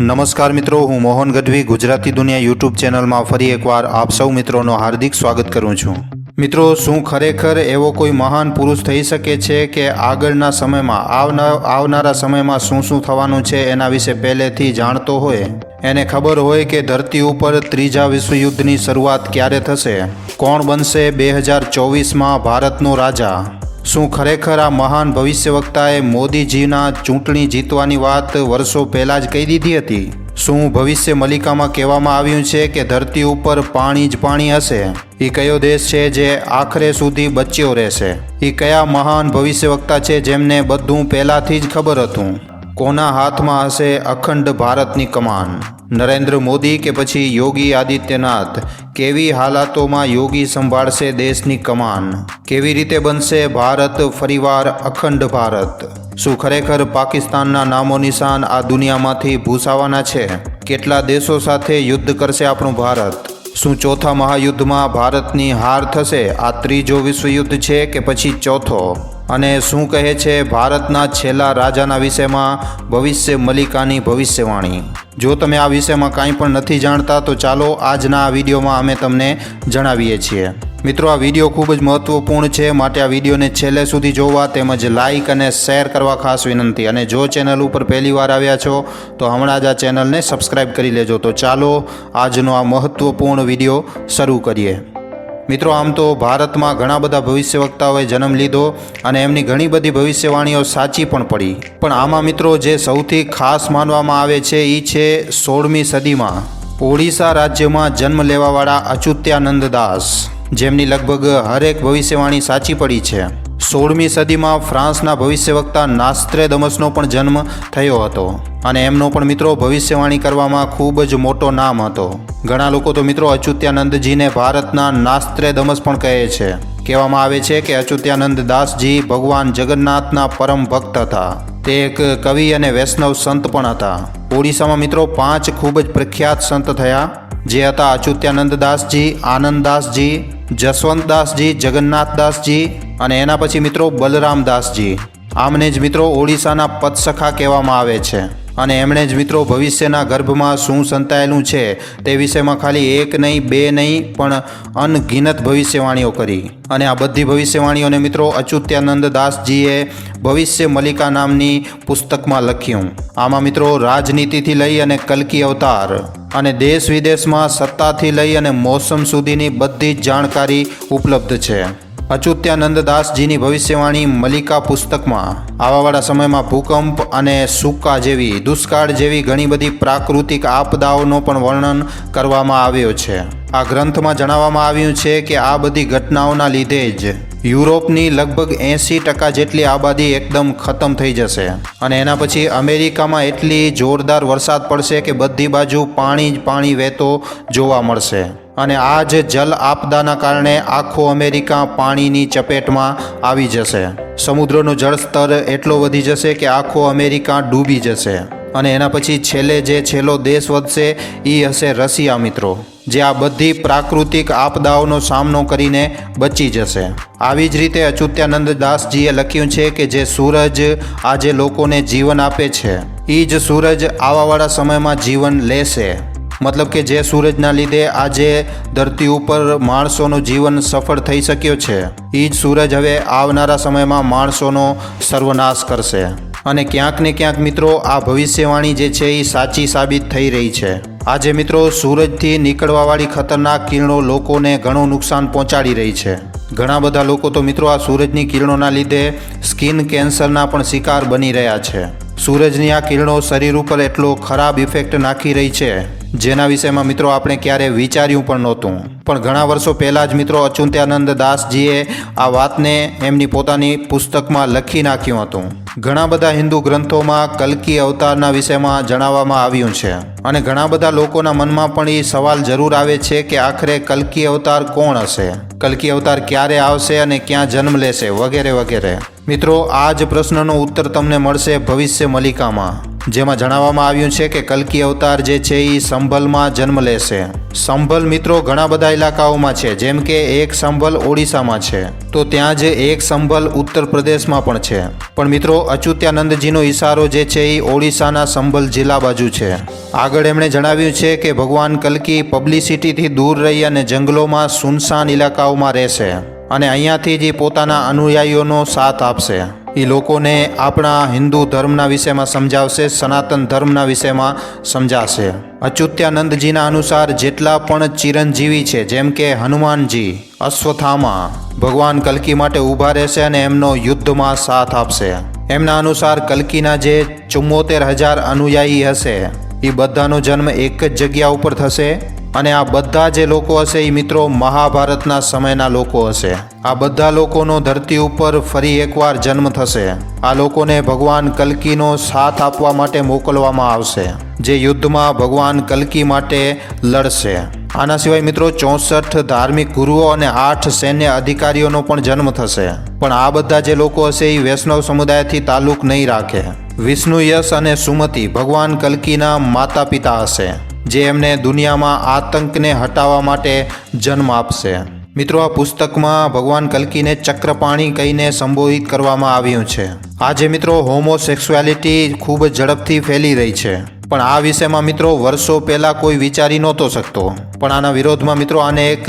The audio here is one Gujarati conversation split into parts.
નમસ્કાર મિત્રો, હું મોહન ગઢવી, ગુજરાતી દુનિયા યુટ્યુબ ચેનલમાં ફરી એકવાર આપ સૌ મિત્રોનો હાર્દિક સ્વાગત કરું છું. મિત્રો, શું ખરેખર એવો કોઈ મહાન પુરુષ થઈ શકે છે કે આગળના સમયમાં આવનાર આવનારા સમયમાં શું શું થવાનું છે એના વિશે પહેલેથી જાણતો હોય? એને ખબર હોય કે ધરતી ઉપર ત્રીજા વિશ્વયુદ્ધની શરૂઆત ક્યારે થશે? કોણ બનશે બે હજાર ચોવીસમાં ભારતનો રાજા? શું ખરેખર આ મહાન ભવિષ્યવક્તાએ મોદીજીના ચૂંટણી જીતવાની વાત વર્ષો પહેલાં જ કહી દીધી હતી? શું ભવિષ્ય મલિકામાં કહેવામાં આવ્યું છે કે ધરતી ઉપર પાણી જ પાણી હશે? એ કયો દેશ છે જે આખરે સુધી બચ્યો રહેશે? એ કયા મહાન ભવિષ્યવક્તા છે જેમને બધું પહેલાંથી જ ખબર હતું? કોના હાથમાં હશે અખંડ ભારતની કમાન? નરેન્દ્ર મોદી કે પછી યોગી આદિત્યનાથ? કેવી હાલાતોમાં યોગી સંભાળશે દેશની કમાન? કેવી રીતે બનશે ભારત ફરીવાર અખંડ ભારત? શું ખરેખર પાકિસ્તાનના નામો નિશાન આ દુનિયામાંથી ભૂસાવાના છે? કેટલા દેશો સાથે યુદ્ધ કરશે આપણું ભારત? શું ચોથા મહાયુદ્ધમાં ભારતની હાર થશે? આ ત્રીજો વિશ્વયુદ્ધ છે કે પછી ચોથો? અને શું કહે છે ભારતના છેલ્લા રાજાના વિષયમાં? ભવિષ્ય મલિકાની ભવિષ્યવાણી. જો તમે આ વિષયમાં કાંઈ પણ નથી જાણતા, તો ચાલો આજના આ વિડીયોમાં અમે તમને જણાવીએ છીએ. મિત્રો, આ વીડિયો ખૂબ જ મહત્વપૂર્ણ છે. માટે આ વિડીયોને છેલ્લે સુધી જોવા તેમજ લાઇક અને શેર કરવા ખાસ વિનંતી. અને જો ચેનલ ઉપર પહેલીવાર આવ્યા છો, તો હમણાં જ આ ચેનલને સબસ્ક્રાઇબ કરી લેજો. તો ચાલો આજનો આ મહત્વપૂર્ણ વીડિયો શરૂ કરીએ. મિત્રો, આમ તો ભારતમાં ઘણા બધા ભવિષ્યવક્તાઓએ જન્મ લીધો અને એમની ઘણી બધી ભવિષ્યવાણીઓ સાચી પણ પડી. પણ આમાં મિત્રો, જે સૌથી ખાસ માનવામાં આવે છે એ છે સોળમી સદીમાં. ઓડિશા રાજ્યમાં જન્મ લેવાવાળા અચુત્યાનંદ દાસ. જેમની લગભગ હરેક ભવિષ્યવાણી સાચી પડી છે. સોળમી સદીમાં ફ્રાન્સના ભવિષ્યવક્તા નાસ્ત્રેદમસનો પણ જન્મ થયો હતો અને એમનો પણ મિત્રો ભવિષ્યવાણી કરવામાં ખૂબ જ મોટો નામ હતો. ઘણા લોકો તો મિત્રો અચ્યુત્યાનંદજીને ભારતના નાસ્ત્રેદમસ પણ કહે છે. કહેવામાં આવે છે કે અચ્યુત્યાનંદ દાસજી ભગવાન જગન્નાથના પરમ ભક્ત હતા. તે એક કવિ અને વૈષ્ણવ સંત પણ હતા. ઓડિશામાં મિત્રો પાંચ ખૂબ જ પ્રખ્યાત સંત થયા. જે હતા અચ્યુત્યાનંદદાસજી આનંદદાસજી, જસવંતદાસજી, જગન્નાથદાસજી અને એના પછી મિત્રો બલરામદાસજી. આમને જ મિત્રો ઓડિશાના પદસખા કહેવામાં આવે છે. અને એમણે જ મિત્રો ભવિષ્યના ગર્ભમાં શું સંતાયેલું છે તે વિષયમાં ખાલી એક નહીં, બે નહીં, પણ અનગિનત ભવિષ્યવાણીઓ કરી. અને આ બધી ભવિષ્યવાણીઓને મિત્રો અચ્યુત્યાનંદ દાસજીએ ભવિષ્ય મલિકા નામની પુસ્તકમાં લખ્યું. આમાં મિત્રો રાજનીતિથી લઈ અને કલકી અવતાર અને દેશ વિદેશમાં સત્તાથી લઈ અને મોસમ સુધીની બધી જ જાણકારી ઉપલબ્ધ છે. અચ્યુત્યાનંદ દાસજીની ભવિષ્યવાણી મલિકા પુસ્તકમાં. આવાવાળા સમયમાં ભૂકંપ અને સૂકા જેવી, દુષ્કાળ જેવી ઘણી બધી પ્રાકૃતિક આપદાઓનો પણ વર્ણન કરવામાં આવ્યો છે. આ ગ્રંથમાં જણાવવામાં આવ્યું છે કે આ બધી ઘટનાઓના લીધે જ યુરોપની લગભગ એંસી ટકા જેટલી આબાદી એકદમ ખતમ થઈ જશે. અને એના પછી અમેરિકામાં એટલી જોરદાર વરસાદ પડશે કે બધી બાજુ પાણી જ પાણી વહેતો જોવા મળશે. અને આ જ જલ આપદાના કારણે આખો અમેરિકા પાણીની ચપેટમાં આવી જશે. સમુદ્રનું જળસ્તર એટલો વધી જશે કે આખો અમેરિકા ડૂબી જશે. અને એના પછી છેલ્લે જે છેલ્લો દેશ વધશે એ હશે રશિયા, મિત્રો, જે આ બધી પ્રાકૃતિક આપદાઓનો સામનો કરીને બચી જશે. આવી જ રીતે અચ્યુત્યાનંદ દાસજીએ લખ્યું છે કે જે સૂરજ આજે લોકોને જીવન આપે છે એ જ સૂરજ આવાવાળા સમયમાં જીવન લેશે. મતલબ કે જે સૂરજના લીધે આજે ધરતી ઉપર માણસોનું જીવન સફળ થઈ શક્યો છે. એ જ સૂરજ હવે આવનારા સમયમાં માણસોનો સર્વનાશ કરશે. અને ક્યાંક ને ક્યાંક મિત્રો, આ ભવિષ્યવાણી જે છે એ સાચી સાબિત થઈ રહી છે. આજે મિત્રો, સૂરજથી નીકળવાવાળી ખતરનાક કિરણો લોકોને ઘણું નુકસાન પહોંચાડી રહી છે. ઘણા બધા લોકો તો મિત્રો, આ સૂરજની કિરણોના લીધે સ્કિન કેન્સરના પણ શિકાર બની રહ્યા છે. સૂરજની આ કિરણો શરીર ઉપર એટલો ખરાબ ઇફેક્ટ નાખી રહી છે. જેના વિષયમાં મિત્રો આપણે ક્યારેય વિચાર્યું પણ નહોતું. પણ ઘણા વર્ષો પહેલાં જ મિત્રો અચુંત્યાનંદ દાસજીએ આ વાતને એમની પોતાની પુસ્તકમાં લખી નાખ્યું હતું. ઘણા બધા હિન્દુ ગ્રંથોમાં કલ્કી અવતારના વિષયમાં જણાવવામાં આવ્યું છે. અને ઘણા બધા લોકોના મનમાં પણ એ સવાલ જરૂર આવે છે કે આખરે કલ્કી અવતાર કોણ હશે? કલ્કી અવતાર ક્યારે આવશે અને ક્યાં જન્મ લેશે? વગેરે વગેરે. મિત્રો, આ જ પ્રશ્નનો ઉત્તર તમને મળશે ભવિષ્ય મલિકામાં. જેમાં જણાવવામાં આવ્યું છે કે કલ્કી અવતાર જે છે એ સંભલમાં જન્મ લેશે. સંભલ મિત્રો ઘણા બધા ઇલાકાઓમાં છે, જેમ કે એક સંભલ ઓડિશામાં છે. તો ત્યાં જ એક સંભલ ઉત્તર પ્રદેશમાં પણ છે. પણ મિત્રો, અચ્યુત્યાનંદજીનો ઇશારો જે છે એ ઓડિશાના સંભલ જિલ્લા બાજુ છે. આગળ એમણે જણાવ્યું છે કે ભગવાન કલ્કી પબ્લિસિટીથી દૂર રહી અને જંગલોમાં સુનસાન ઇલાકાઓમાં રહેશે અને અહીંયાથી જ પોતાના અનુયાયીઓનો સાથ આપશે. એ લોકોને આપણા હિન્દુ ધર્મના વિષયમાં સમજાવશે, સનાતન ધર્મના વિષયમાં સમજાશે. અચ્યુત્યાનંદજીના અનુસાર જેટલા પણ ચિરંજીવી છે, જેમ કે હનુમાનજી, અશ્વથામા, ભગવાન કલ્કી માટે ઊભા રહેશે અને એમનો યુદ્ધમાં સાથ આપશે. એમના અનુસાર કલ્કીના જે ચુમ્મોતેર હજાર અનુયાયી હશે એ બધાનો જન્મ એક જ જગ્યા ઉપર થશે. અને આ બધા જે લોકો હશે એ મિત્રો મહાભારતના સમયના લોકો હશે. આ બધા લોકોનો ધરતી ઉપર ફરી એકવાર જન્મ થશે. આ લોકોને ભગવાન કલ્કીનો સાથ આપવા માટે મોકલવામાં આવશે, જે યુદ્ધમાં ભગવાન કલ્કી માટે લડશે. આના સિવાય મિત્રો ચોસઠ ધાર્મિક ગુરુઓ અને આઠ સૈન્ય અધિકારીઓનો પણ જન્મ થશે. પણ આ બધા જે લોકો હશે એ વૈષ્ણવ સમુદાયથી તાલુક નહીં રાખે. વિષ્ણુ યશ અને સુમતિ ભગવાન કલ્કીના માતા પિતા હશે. જે એમને દુનિયામાં આતંકને હટાવવા માટે જન્મ આપશે. મિત્રો, આ પુસ્તકમાં ભગવાન કલ્કીને ચક્રપાણી કહીને સંબોધિત કરવામાં આવ્યું છે. આજે મિત્રો હોમોસેક્સ્યુઆલિટી ખૂબ ઝડપથી ફેલી રહી છે. પણ આ વિષયમાં મિત્રો, વર્ષો પહેલાં કોઈ વિચારી નહોતો શકતો. પણ આના વિરોધમાં મિત્રો, આને એક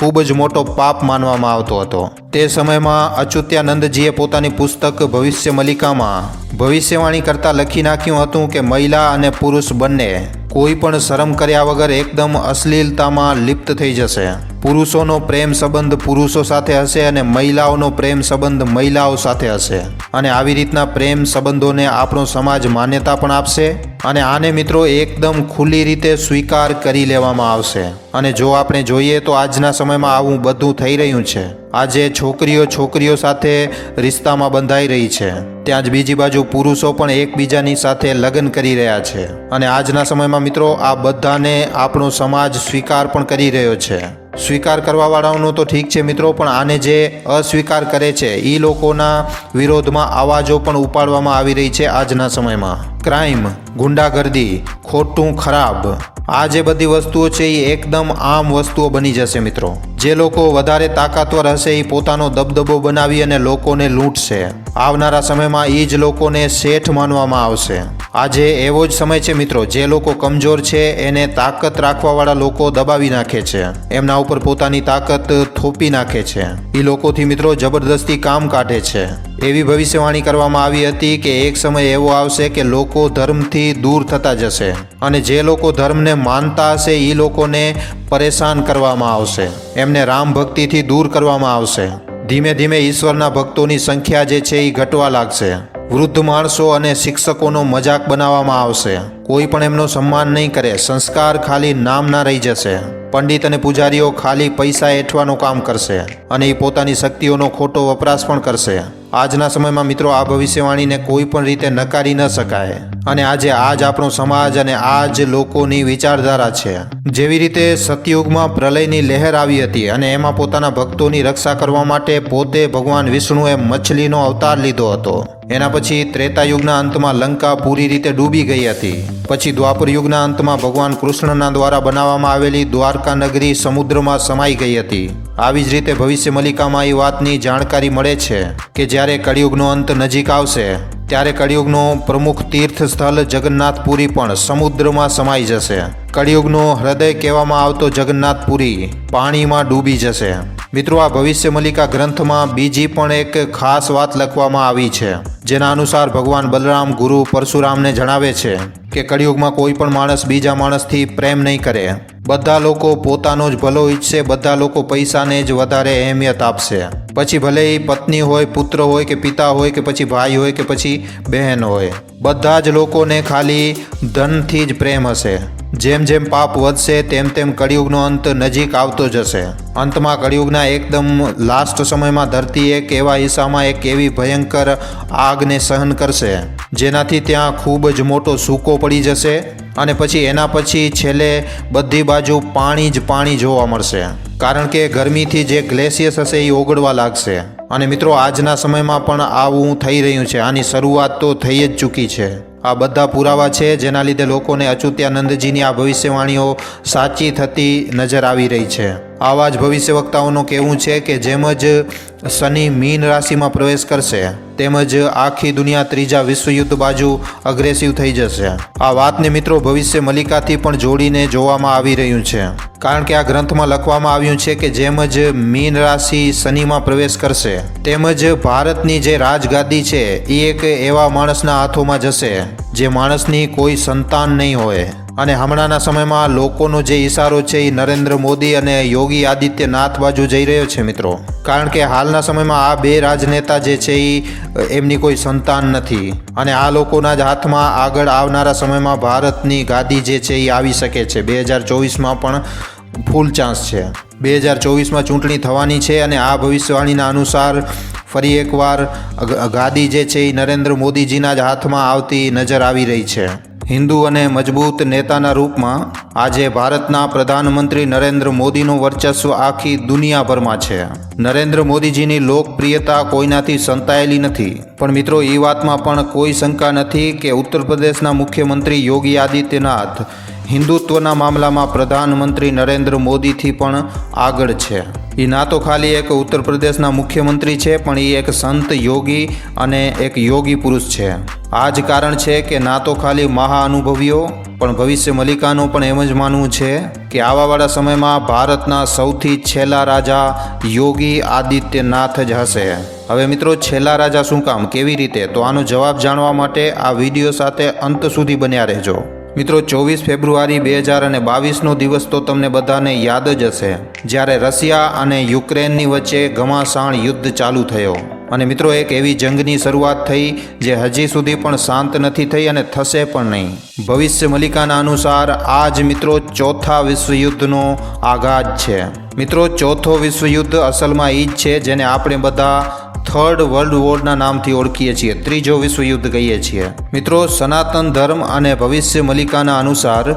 ખૂબ જ મોટો પાપ માનવામાં આવતો હતો. તે સમયમાં અચ્યુત્યાનંદજીએ પોતાની પુસ્તક ભવિષ્ય મલિકામાં ભવિષ્યવાણી કરતાં લખી નાખ્યું હતું કે મહિલા અને પુરુષ બંને કોઈ પણ શરમ કર્યા વગર એકદમ અશ્લીલતામાં લિપ્ત થઈ જશે. પુરુષોનો પ્રેમ સંબંધ પુરુષો સાથે હશે અને મહિલાઓનો પ્રેમ સંબંધ મહિલાઓ સાથે હશે. અને આવી રીતના પ્રેમ સંબંધોને આપણો સમાજ માન્યતા પણ આપશે અને આને મિત્રો એકદમ ખુલ્લી રીતે સ્વીકાર કરી લેવામાં આવશે. અને જો આપણે જોઈએ તો આજના સમયમાં આવું બધું થઈ રહ્યું છે. આજે છોકરીઓ છોકરીઓ સાથે રિશ્તામાં બંધાઈ રહી છે. ત્યાં જ બીજી બાજુ પુરુષો પણ એકબીજાની સાથે લગ્ન કરી રહ્યા છે. અને આજના સમયમાં મિત્રો આ બધાને આપણો સમાજ સ્વીકાર પણ કરી રહ્યો છે. સ્વીકાર કરવાવાળાઓનો તો ઠીક છે મિત્રો, પણ આને જે અસ્વીકાર કરે છે એ લોકોના વિરોધમાં આવાજો પણ ઉપાડવામાં આવી રહી છે આજના સમયમાં. ક્રાઇમ ગુંડાગર્દી, ખોટું ખરાબ. આ જે બધી વસ્તુઓ છે એ એકદમ આમ વસ્તુઓ બની જશે મિત્રો. જે લોકો વધારે તાકાતવર હશે એ પોતાનો દબદબો બનાવી અને લોકોને લૂંટશે. આવનારા સમયમાં એ જ લોકોને શેઠ માનવામાં આવશે. આજે એવો જ સમય છે મિત્રો, જે લોકો કમજોર છે એને તાકાત રાખવાવાળા લોકો દબાવી નાખે છે. એમના ઉપર પોતાની તાકાત થોપી નાખે છે. એ લોકોથી મિત્રો જબરદસ્તી કામ કાઢે છે. એવી ભવિષ્યવાણી કરવામાં આવી હતી કે એક સમય એવો આવશે કે લોકો ધર્મથી દૂર થતા જશે અને જે લોકો ધર્મને માનતા હશે એ લોકોને પરેશાન કરવામાં આવશે. એમને રામ ભક્તિથી દૂર કરવામાં આવશે. ધીમે ધીમે ઈશ્વરના ભક્તોની સંખ્યા જે છે એ ઘટવા લાગશે. વૃદ્ધ માણસો અને શિક્ષકોનો મજાક બનાવવામાં આવશે. કોઈ પણ એમનો સન્માન નહીં કરે, સંસ્કાર ખાલી નામના રહી જશે. પંડિત અને પૂજારીઓ ખાલી પૈસા એઠવાનું કામ કરશે અને એ પોતાની શક્તિઓનો ખોટો વપરાશ પણ કરશે. આજના સમયમાં મિત્રો આ ભવિષ્યવાણીને કોઈ પણ રીતે નકારી ન શકાય. અને આજે આજ આપણો સમાજ અને આ જ લોકોની વિચારધારા છે. જેવી રીતે સતયુગમાં પ્રલયની લહેર આવી હતી અને એમાં પોતાના ભક્તોની રક્ષા કરવા માટે પોતે ભગવાન વિષ્ણુએ મછલીનો અવતાર લીધો હતો. એના પછી ત્રેતાયુગના અંતમાં લંકા પૂરી રીતે ડૂબી ગઈ હતી. પછી દ્વાપર યુગના અંતમાં ભગવાન કૃષ્ણના દ્વારા બનાવવામાં આવેલી દ્વારકા નગરી સમુદ્રમાં સમાઈ ગઈ હતી. આવી જ રીતે ભવિષ્ય મલિકામાં એ વાતની જાણકારી મળે છે કે જ્યારે કળિયુગનો અંત નજીક આવશે, ત્યારે કળિયુગનું પ્રમુખ તીર્થ સ્થળ જગન્નાથપુરી પણ સમુદ્રમાં સમાઈ જશે. કળિયુગનો હૃદય કહેવામાં આવતો જગન્નાથપુરી પાણીમાં ડૂબી જશે. મિત્રો, આ ભવિષ્ય મલિકા ગ્રંથમાં બીજી પણ એક ખાસ વાત લખવામાં આવી છે, જેના અનુસાર ભગવાન બલરામ ગુરુ પરશુરામને જણાવે છે કે, કળિયુગમાં કોઈ પણ માણસ બીજા માણસથી પ્રેમ નહીં કરે. બધા લોકો પોતાનો જ ભલો ઈચ્છશે બધા લોકો પૈસાને જ વધારે અહેમિયત આપશે. પછી ભલે એ પત્ની હોય, પુત્ર હોય કે પિતા હોય કે પછી ભાઈ હોય કે પછી બહેન હોય, બધા જ લોકોને ખાલી ધનથી જ પ્રેમ હશે. જેમ જેમ પાપ વધશે, તેમ તેમ કળિયુગનો અંત નજીક આવતો જશે. અંતમાં કળિયુગના એકદમ લાસ્ટ સમયમાં ધરતી એક એવા હિસ્સામાં એક એવી ભયંકર આગને સહન કરશે, જેનાથી ત્યાં ખૂબ જ મોટો સૂકો પડી જશે અને પછી એના પછી છેલ્લે બધી બાજુ પાણી જ પાણી જોવા મળશે. કારણ કે ગરમીથી જે ગ્લેશિયસ હશે એ ઓગળવા લાગશે. અને મિત્રો, આજના સમયમાં પણ આવું થઈ રહ્યું છે. આની શરૂઆત તો થઈ જ ચૂકી છે. આ બધા પુરાવા છે, જેના લીધે લોકોને અચ્યુત્યાનંદજીની આ ભવિષ્યવાણીઓ સાચી થતી નજર આવી રહી છે. આવા જ ભવિષ્યવક્તાઓનું કહેવું છે કે જેમ જ શનિ મીન રાશિમાં પ્રવેશ કરશે તેમજ આખી દુનિયા ત્રીજા વિશ્વયુદ્ધ બાજુ અગ્રેસિવ થઈ જશે. આ વાતને મિત્રો ભવિષ્ય મલિકાથી પણ જોડીને જોવામાં આવી રહ્યું છે. કારણ કે આ ગ્રંથમાં લખવામાં આવ્યું છે કે જેમ જ મીન રાશિ શનિમાં પ્રવેશ કરશે તેમજ ભારતની જે રાજગાદી છે એ એક એવા માણસના હાથોમાં જશે, જે માણસની કોઈ સંતાન નહીં હોય. અને હમણાંના સમયમાં લોકોનો જે ઈશારો છે એ નરેન્દ્ર મોદી અને યોગી આદિત્યનાથ બાજુ જઈ રહ્યો છે, મિત્રો. કારણ કે હાલના સમયમાં આ બે રાજનેતા જે છે એ એમની કોઈ સંતાન નથી. અને આ લોકોના જ હાથમાં આગળ આવનારા સમયમાં ભારતની ગાદી જે છે એ આવી શકે છે. બે હજાર ચોવીસમાં પણ ફૂલ ચાન્સ છે. બે હજાર ચોવીસમાં ચૂંટણી થવાની છે અને આ ભવિષ્યવાણીના અનુસાર ફરી એકવાર ગાદી જે છે એ નરેન્દ્ર મોદીજીના જ હાથમાં આવતી નજર આવી રહી છે. હિન્દુ અને મજબૂત નેતાના રૂપમાં આજે ભારતના પ્રધાનમંત્રી નરેન્દ્ર મોદીનું વર્ચસ્વ આખી દુનિયાભરમાં છે. નરેન્દ્ર મોદીજીની લોકપ્રિયતા કોઈનાથી સંતાયેલી નથી. પણ મિત્રો, એ વાતમાં પણ કોઈ શંકા નથી કે ઉત્તર પ્રદેશના મુખ્યમંત્રી યોગી આદિત્યનાથ હિન્દુત્વના મામલામાં પ્રધાનમંત્રી નરેન્દ્ર મોદીથી પણ આગળ છે. એ ના તો ખાલી એક ઉત્તર પ્રદેશના મુખ્યમંત્રી છે, પણ એ એક સંત યોગી અને એક યોગી પુરુષ છે. આ જ કારણ છે કે ના તો ખાલી મહાઅનુભવીઓ પણ ભવિષ્ય મલિકાનું પણ એમ જ માનવું છે કે આવાવાળા સમયમાં ભારતના સૌથી છેલ્લા રાજા યોગી આદિત્યનાથ જ હશે. હવે મિત્રો, છેલ્લા રાજા શું કામ? કેવી રીતે? તો આનો જવાબ જાણવા માટે આ વીડિયો સાથે અંત સુધી બન્યા રહેજો. મિત્રો, ચોવીસ ફેબ્રુઆરી બે હજાર અને બાવીસનો દિવસ તો તમને બધાને યાદ જ હશે, જ્યારે રશિયા અને યુક્રેનની વચ્ચે ઘમાસાણ યુદ્ધ ચાલુ થયો. અને મિત્રો, એક એવી જંગની શરૂઆત થઈ, જે હજી સુધી પણ શાંત નથી થઈ અને થશે પણ નહીં. ભવિષ્ય મલિકાના અનુસાર, આ જ મિત્રો ચોથા વિશ્વયુદ્ધનો આઘાત છે. મિત્રો, ચોથો વિશ્વયુદ્ધ અસલમાં એ જ છે જેને આપણે બધા થર્ડ વર્લ્ડ વોરના નામથી ઓળખીએ છીએ. ત્રીજો વિશ્વયુદ્ધ કહીએ છીએ. મિત્રો, સનાતન ધર્મ અને ભવિષ્ય મલિકાના અનુસાર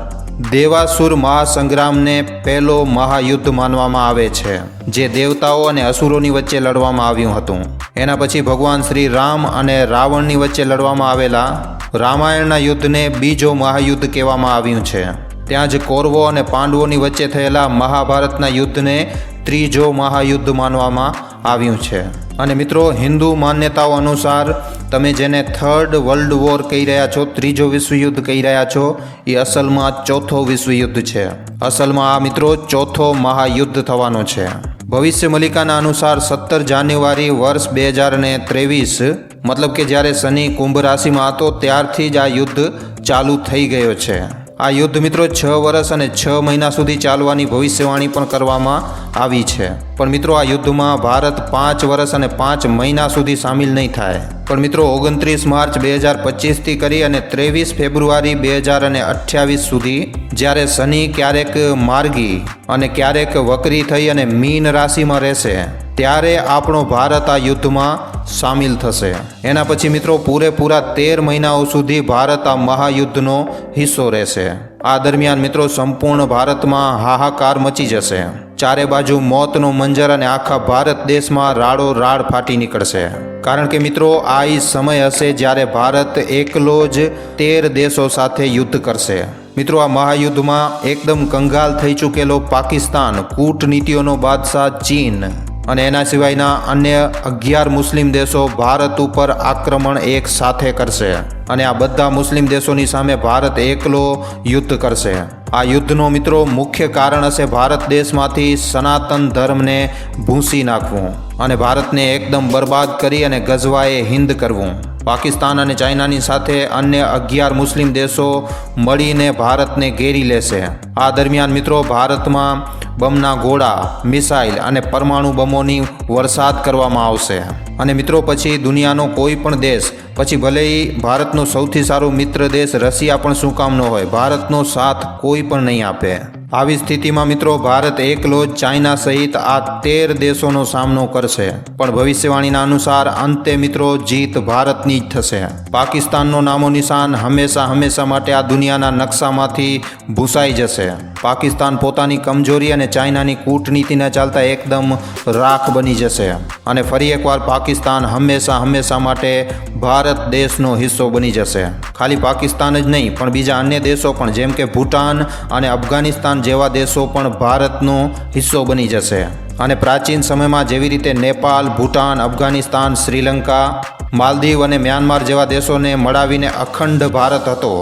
દેવાસુર મહાસંગ્રામને પહેલો મહાયુદ્ધ માનવામાં આવે છે, જે દેવતાઓ અને અસુરોની વચ્ચે લડવામાં આવ્યું હતું. એના પછી ભગવાન શ્રી રામ અને રાવણની વચ્ચે લડવામાં આવેલા રામાયણના યુદ્ધને બીજો મહાયુદ્ધ કહેવામાં આવ્યું છે. ત્યાં જ કૌરવો અને પાંડવોની વચ્ચે થયેલા મહાભારતના યુદ્ધને ત્રીજો મહાયુદ્ધ માનવામાં આવ્યું છે. અને મિત્રો, હિન્દુ માન્યતાઓ અનુસાર તમે જેને થર્ડ વર્લ્ડ વોર કહી રહ્યા છો, ત્રીજો વિશ્વયુદ્ધ કહી રહ્યા છો, એ અસલમાં ચોથો વિશ્વયુદ્ધ છે. અસલમાં આ મિત્રો ચોથો મહાયુદ્ધ થવાનો છે. ભવિષ્ય મલિકાના અનુસાર સત્તર જાન્યુઆરી વર્ષ બે હજાર ને ત્રેવીસ, મતલબ કે જ્યારે શનિ કુંભ રાશિમાં હતો, ત્યારથી જ આ યુદ્ધ ચાલુ થઈ ગયો છે. આ યુદ્ધ મિત્રો છ વર્ષ અને છ મહિના સુધી ચાલવાની ભવિષ્યવાણી પણ કરવામાં આવી છે. પણ મિત્રો, આ યુદ્ધમાં ભારત પાંચ વર્ષ અને પાંચ મહિના સુધી સામેલ નહીં થાય. પણ મિત્રો ઓગણત્રીસ માર્ચ બે હજાર પચીસથી કરી અને ત્રેવીસ ફેબ્રુઆરી બે હજાર અને અઠ્યાવીસ સુધી જ્યારે શનિ ક્યારેક માર્ગી અને ક્યારેક વકરી થઈ અને મીન રાશિમાં રહેશે, ત્યારે આપણો ભારત આ યુદ્ધમાં સામેલ થશે. એના પછી મિત્રો પૂરેપૂરા તેર મહિનાઓ સુધી ભારત આ મહાયુદ્ધનો હિસ્સો રહેશે. આ દરમિયાન મિત્રો સંપૂર્ણ ભારતમાં હાહાકાર મચી જશે. ચારે બાજુ મોતનો મંજર અને આખા ભારત દેશમાં રાડો રાડ ફાટી નીકળશે. કારણ કે મિત્રો, આ સમય હશે જ્યારે ભારત એકલો જ તેર દેશો સાથે યુદ્ધ કરશે. મિત્રો, આ મહાયુદ્ધમાં એકદમ કંગાલ થઈ ચૂકેલો પાકિસ્તાન, કૂટનીતિઓનો બાદશાહ ચીન અને એના સિવાયના અન્ય અગિયાર મુસ્લિમ દેશો ભારત ઉપર આક્રમણ એક સાથે કરશે. અને આ બધા મુસ્લિમ દેશોની સામે ભારત એકલો યુદ્ધ કરશે. આ યુદ્ધનો મિત્રો મુખ્ય કારણ હશે ભારત દેશમાંથી સનાતન ધર્મને ભૂંસી નાખવું. અને ભારતને એકદમ બરબાદ કરી અને ગઝવાએ હિંદ કરવું. પાકિસ્તાન અને ચાઇનાની સાથે અન્ય અગિયાર મુસ્લિમ દેશો મળીને ભારતને ઘેરી લેશે. આ દરમિયાન મિત્રો, ભારતમાં બમના ગોળા, મિસાઇલ અને પરમાણુ બમોની વરસાદ કરવામાં આવશે. અને મિત્રો, પછી દુનિયાનો કોઈ પણ દેશ, પછી ભલે ભારતનો સૌથી સારો મિત્ર દેશ રશિયા પણ શું કામ ન હોય, ભારતનો સાથ કોઈ પણ નહીં આપે. આવી સ્થિતિમાં મિત્રો, ભારત એકલો જ ચાઇના સહિત આ તેર દેશોનો સામનો કરશે. પણ ભવિષ્યવાણીના અનુસાર અંતે મિત્રો, જીત ભારતની જ થશે. પાકિસ્તાનનો નામો નિશાન હંમેશા હંમેશા માટે આ દુનિયાના નકશામાંથી ભૂસાઈ જશે. પાકિસ્તાન પોતાની કમજોરી અને ચાઇનાની કૂટનીતિને ચાલતા એકદમ રાખ બની જશે. અને ફરી એકવાર પાકિસ્તાન હંમેશા હંમેશા માટે ભારત દેશનો હિસ્સો બની જશે. ખાલી પાકિસ્તાન જ નહીં, પણ બીજા અન્ય દેશો પણ, જેમ કે ભૂટાન અને અફઘાનિસ્તાન જેવા દેશો પણ ભારતનો હિસ્સો બની જશે. અને પ્રાચીન સમયમાં જેવી રીતે નેપાલ, ભૂટાન, અફઘાનિસ્તાન, શ્રીલંકા, માલદીવ અને મ્યાનમાર જેવા દેશોને મળાવીને અખંડ ભારત હતો,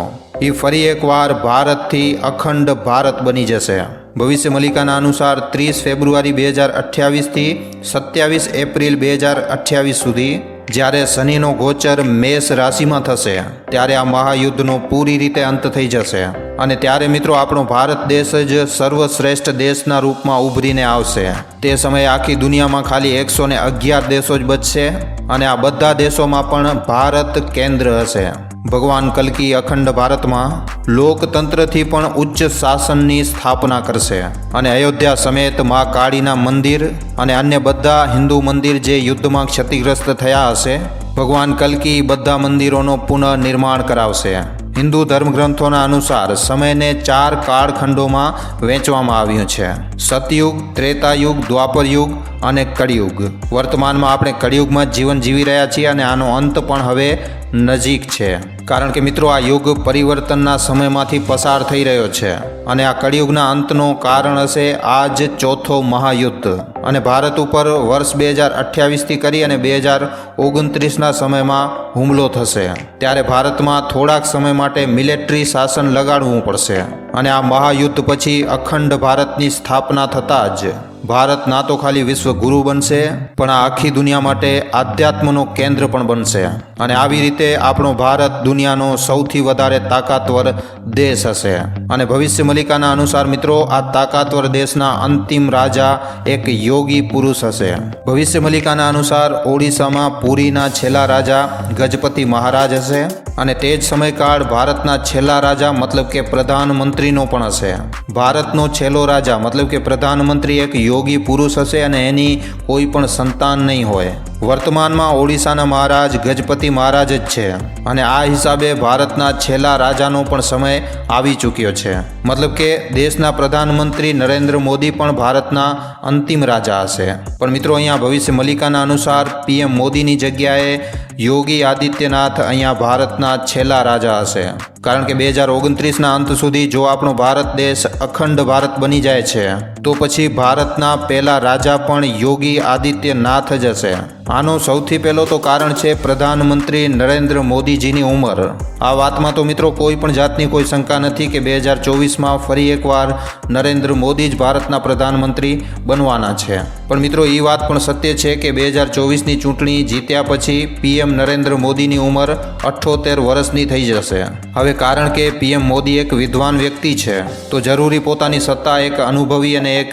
એ ફરી એકવાર ભારતથી અખંડ ભારત બની જશે. ભવિષ્ય મલિકાના અનુસાર ત્રીસ ફેબ્રુઆરી બે હજાર અઠ્યાવીસથી સત્યાવીસ એપ્રિલ બે હજાર અઠ્યાવીસ સુધી, જ્યારે શનિનો ગોચર મેષ રાશિમાં થશે, ત્યારે આ મહાયુદ્ધનો પૂરી રીતે અંત થઈ જશે. અને ત્યારે મિત્રો આપણો ભારત દેશ જ સર્વશ્રેષ્ઠ દેશના રૂપમાં ઉભરીને આવશે. તે સમયે આખી દુનિયામાં ખાલી એકસો ને અગિયાર દેશો જ બચશે અને આ બધા દેશોમાં પણ ભારત કેન્દ્ર હશે. ભગવાન કલ્કી અખંડ ભારતમાં લોકતંત્રથી પણ ઉચ્ચ શાસનની સ્થાપના કરશે અને અયોધ્યા સમેત મા કાળીના મંદિર અને અન્ય બધા હિન્દુ મંદિર જે યુદ્ધમાં ક્ષતિગ્રસ્ત થયા હશે, ભગવાન કલ્કી બધા મંદિરોનો પુનઃનિર્માણ કરાવશે. હિન્દુ ધર્મગ્રંથોના અનુસાર સમયને ચાર કાળખંડોમાં વહેંચવામાં આવ્યું છે. સતયુગ, ત્રેતાયુગ, દ્વાપરયુગ અને કળિયુગ. વર્તમાનમાં આપણે કળિયુગમાં જીવન જીવી રહ્યા છીએ અને આનો અંત પણ હવે નજીક છે. કારણ કે મિત્રો, આ યુગ પરિવર્તનના સમયમાંથી પસાર થઈ રહ્યો છે અને આ કળિયુગના અંતનો કારણ હશે આ જ ચોથો મહાયુદ્ધ. અને ભારત ઉપર વર્ષ બે હજાર અઠ્યાવીસથી કરી અને બે હજાર ઓગણત્રીસના સમયમાં હુમલો થશે. ત્યારે ભારતમાં થોડાક સમય માટે મિલિટરી શાસન લગાડવું પડશે. અને આ મહાયુદ્ધ પછી અખંડ ભારતની સ્થાપના થતાં જ ભારત ના તો ખાલી વિશ્વ ગુરુ બનશે, પણ આ આખી દુનિયા માટે આધ્યાત્મનો કેન્દ્ર પણ બનશે. અને આવી રીતે આપણો ભારત દુનિયાનો સૌથી વધારે તાકાતવર દેશ હશે. અને ભવિષ્ય મલિકાના અનુસાર મિત્રો, આ તાકાતવર દેશના અંતિમ રાજા એક યોગી પુરુષ હશે. ભવિષ્ય મલિકાના અનુસાર ઓડિશામાં પુરીના છેલ્લા રાજા ગજપતિ મહારાજ હશે. અને તે જ સમયકાળ ભારતના છેલ્લા રાજા, મતલબ કે પ્રધાનમંત્રીનો પણ હશે. ભારતનો છેલ્લો રાજા, મતલબ કે પ્રધાનમંત્રી એક યોગી પુરુષ હશે અને એની કોઈ પણ સંતાન નહીં હોય. વર્તમાનમાં ઓડિશાના મહારાજ ગજપતિ મહારાજ જ છે અને આ હિસાબે ભારતના છેલ્લા રાજાનો પણ સમય આવી ચૂક્યો છે. મતલબ કે દેશના પ્રધાનમંત્રી નરેન્દ્ર મોદી પણ ભારતના અંતિમ રાજા હશે. પણ મિત્રો અહીંયા ભવિષ્ય મલિકાના અનુસાર પીએમ મોદીની જગ્યાએ યોગી આદિત્યનાથ અહીંયા ભારતના છેલ્લા રાજા હશે. કારણ કે બે હજાર ઓગણત્રીસના અંત સુધી જો આપણો ભારત દેશ અખંડ ભારત બની જાય છે, તો પછી ભારતના પહેલા રાજા પણ યોગી આદિત્યનાથ જ હશે. આનો સૌથી પહેલો તો કારણ છે પ્રધાનમંત્રી નરેન્દ્ર મોદીજીની ઉંમર. આ વાતમાં તો મિત્રો કોઈ પણ જાતની કોઈ શંકા નથી કે બે હજાર ચોવીસમાં ફરી એકવાર નરેન્દ્ર મોદી જ ભારતના પ્રધાનમંત્રી બનવાના છે. પણ મિત્રો એ વાત પણ સત્ય છે કે બે હજાર ચોવીસની ચૂંટણી જીત્યા પછી પીએમ નરેન્દ્ર મોદીની ઉંમર અઠ્ઠોતેર વર્ષની થઈ જશે. હવે કારણ કે પીએમ મોદી એક વિદ્વાન વ્યક્તિ છે, તો જરૂરી પોતાની સત્તા એક અનુભવી અને એક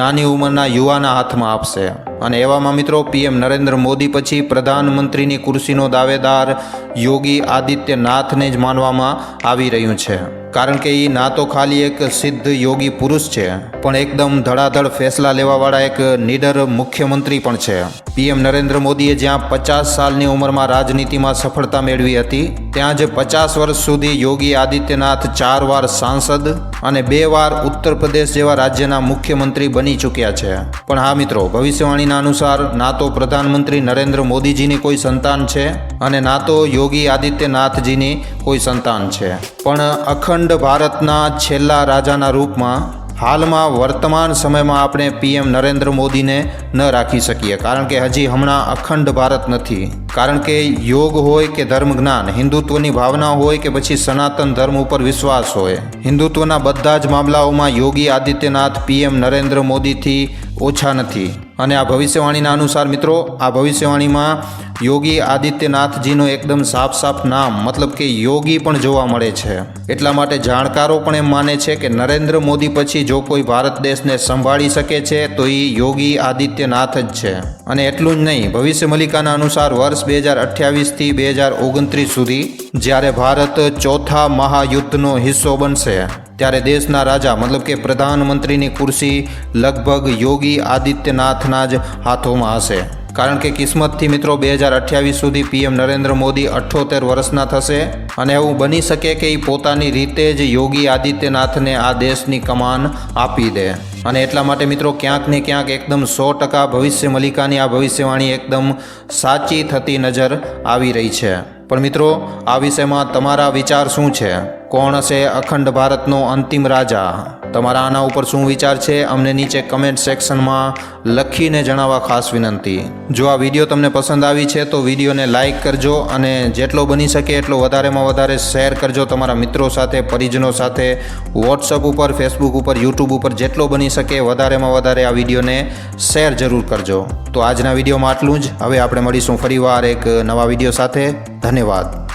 નાની ઉંમરના યુવાના હાથમાં આપશે. અને એવામાં મિત્રો, પીએમ નરેન્દ્ર મોદી પછી પ્રધાનમંત્રીની કુર્સીનો દાવેદાર યોગી આદિત્યનાથને જ માનવામાં આવી રહ્યું છે. કારણ કે એ ના તો ખાલી એક સિદ્ધ યોગી પુરુષ છે, પણ એકદમ ધડાધડ ફેસલા લેવાવાળા એક નીડર મુખ્યમંત્રી પણ છે. પીએમ નરેન્દ્ર મોદીએ જ્યાં પચાસ સાલની ઉંમરમાં રાજનીતિમાં સફળતા મેળવી હતી, ત્યાં જ પચાસ વર્ષ સુધી યોગી આદિત્યનાથ ચાર વાર સાંસદ અને બે વાર ઉત્તર પ્રદેશ જેવા રાજ્યના મુખ્યમંત્રી બની ચૂક્યા છે. પણ હા મિત્રો, ભવિષ્યવાણીના અનુસાર ના તો પ્રધાનમંત્રી નરેન્દ્ર મોદીજીની કોઈ સંતાન છે અને ના તો યોગી આદિત્યનાથજીની કોઈ સંતાન છે. પણ અખંડ ભારતના છેલ્લા રાજાના રૂપમાં હાલમાં વર્તમાન સમયમાં આપણે પીએમ નરેન્દ્ર મોદીને ન રાખી શકીએ. કારણ કે હજી હમણાં અખંડ ભારત નથી. કારણ કે યોગ હોય કે ધર્મ જ્ઞાન, હિન્દુત્વની ભાવના હોય કે પછી સનાતન ધર્મ ઉપર વિશ્વાસ હોય. હિન્દુત્વના બધા જ મામલાઓમાં યોગી આદિત્યનાથ પીએમ નરેન્દ્ર મોદીથી ઓછા નથી. અને આ ભવિષ્યવાણીના અનુસાર મિત્રો, આ ભવિષ્યવાણીમાં યોગી આદિત્યનાથજીનું એકદમ સાફ સાફ નામ, મતલબ કે યોગી પણ જોવા મળે છે. એટલા માટે જાણકારો પણ એમ માને છે કે નરેન્દ્ર મોદી પછી જો કોઈ ભારત દેશને સંભાળી શકે છે, તો એ યોગી આદિત્યનાથ જ છે. અને એટલું જ નહીં, ભવિષ્ય મલિકાના અનુસાર વર્ષ બે હજાર અઠ્યાવીસથી બે હજાર ઓગણત્રીસ સુધી જ્યારે ભારત ચોથા મહાયુદ્ધનો હિસ્સો બનશે ત્યારે દેશના રાજા, મતલબ કે પ્રધાનમંત્રીની ખુરશી લગભગ યોગી આદિત્યનાથના જ હાથોમાં હશે. કારણ કે કિસ્મતથી મિત્રો, બે હજાર અઠ્યાવીસ સુધી પીએમ નરેન્દ્ર મોદી અઠ્ઠોતેર વર્ષના થશે અને એવું બની શકે કે એ પોતાની રીતે જ યોગી આદિત્યનાથને આ દેશની કમાન આપી દે. અને એટલા માટે મિત્રો, ક્યાંક ને ક્યાંક એકદમ સો ટકા ભવિષ્ય મલિકાની આ ભવિષ્યવાણી એકદમ સાચી થતી નજર આવી રહી છે. પણ મિત્રો આ વિષયમાં તમારા વિચાર શું છે? કોણ હશે અખંડ ભારતનો અંતિમ રાજા? તમારા આના ઉપર શું વિચાર છે, અમને નીચે કમેન્ટ સેક્શનમાં લખીને જણાવવા ખાસ વિનંતી. જો આ વીડિયો તમને પસંદ આવી છે, તો વિડીયોને લાઇક કરજો અને જેટલો બની શકે એટલો વધારેમાં વધારે શેર કરજો તમારા મિત્રો સાથે, પરિજનો સાથે વોટ્સઅપ ઉપર ફેસબુક ઉપર યુટ્યુબ ઉપર જેટલો બની શકે વધારેમાં વધારે આ વિડીયોને શેર જરૂર કરજો. તો આજના વિડીયોમાં આટલું જ. હવે આપણે મળીશું ફરીવાર એક નવા વીડિયો સાથે. ધન્યવાદ.